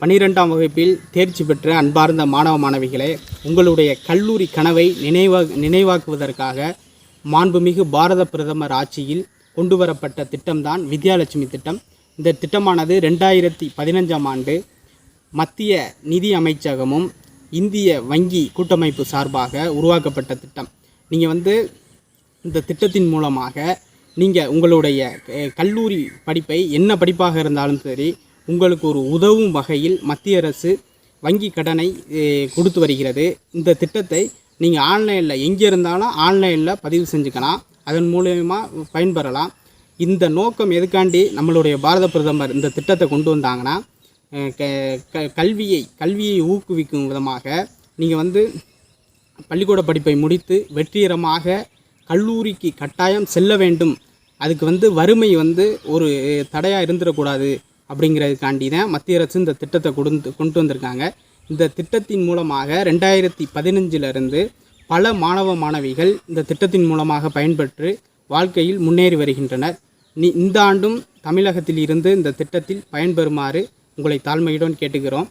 பன்னிரெண்டாம் வகுப்பில் தேர்ச்சி பெற்ற அன்பார்ந்த மாணவ மாணவிகளே உங்களுடைய கல்லூரி கனவை நினைவா நினைவாக்குவதற்காக மாண்புமிகு பாரத பிரதமர் ஆட்சியில் கொண்டு வரப்பட்ட திட்டம்தான் வித்யாலட்சுமி திட்டம். இந்த திட்டமானது ரெண்டாயிரத்தி பதினஞ்சாம் ஆண்டு மத்திய நிதி அமைச்சகமும் இந்திய வங்கி கூட்டமைப்பு சார்பாக உருவாக்கப்பட்ட திட்டம். நீங்கள் வந்து இந்த திட்டத்தின் மூலமாக நீங்கள் உங்களுடைய கல்லூரி படிப்பை என்ன படிப்பாக இருந்தாலும் சரி உங்களுக்கு ஒரு உதவும் வகையில் மத்திய அரசு வங்கி கடனை கொடுத்து வருகிறது. இந்த திட்டத்தை நீங்கள் ஆன்லைனில் எங்கே இருந்தாலும் ஆன்லைனில் பதிவு செஞ்சுக்கலாம். அதன் மூலயமா பயன்பெறலாம். இந்த நோக்கம் எதுக்காண்டி நம்மளுடைய பாரத பிரதமர் இந்த திட்டத்தை கொண்டு வந்தாங்கன்னா க- க- கல்வியை கல்வியை ஊக்குவிக்கும் விதமாக நீங்கள் வந்து பள்ளிக்கூட படிப்பை முடித்து வெற்றிகரமாக கல்லூரிக்கு கட்டாயம் செல்ல வேண்டும். அதுக்கு வந்து வறுமை வந்து ஒரு தடையாக இருந்துடக்கூடாது. அப்படிங்கிறதுக்காண்டி தான் மத்திய அரசு இந்த திட்டத்தை கொண்டு கொண்டு வந்திருக்காங்க. இந்த திட்டத்தின் மூலமாக ரெண்டாயிரத்தி பதினஞ்சிலிருந்து பல மாணவ மாணவிகள் இந்த திட்டத்தின் மூலமாக பயன்பெற்று வாழ்க்கையில் முன்னேறி வருகின்றனர். நீ இந்த ஆண்டும் தமிழகத்தில் இருந்து இந்த திட்டத்தில் பயன்பெறுமாறு உங்களை தாழ்மையுடன் கேட்டுக்கிறோம்.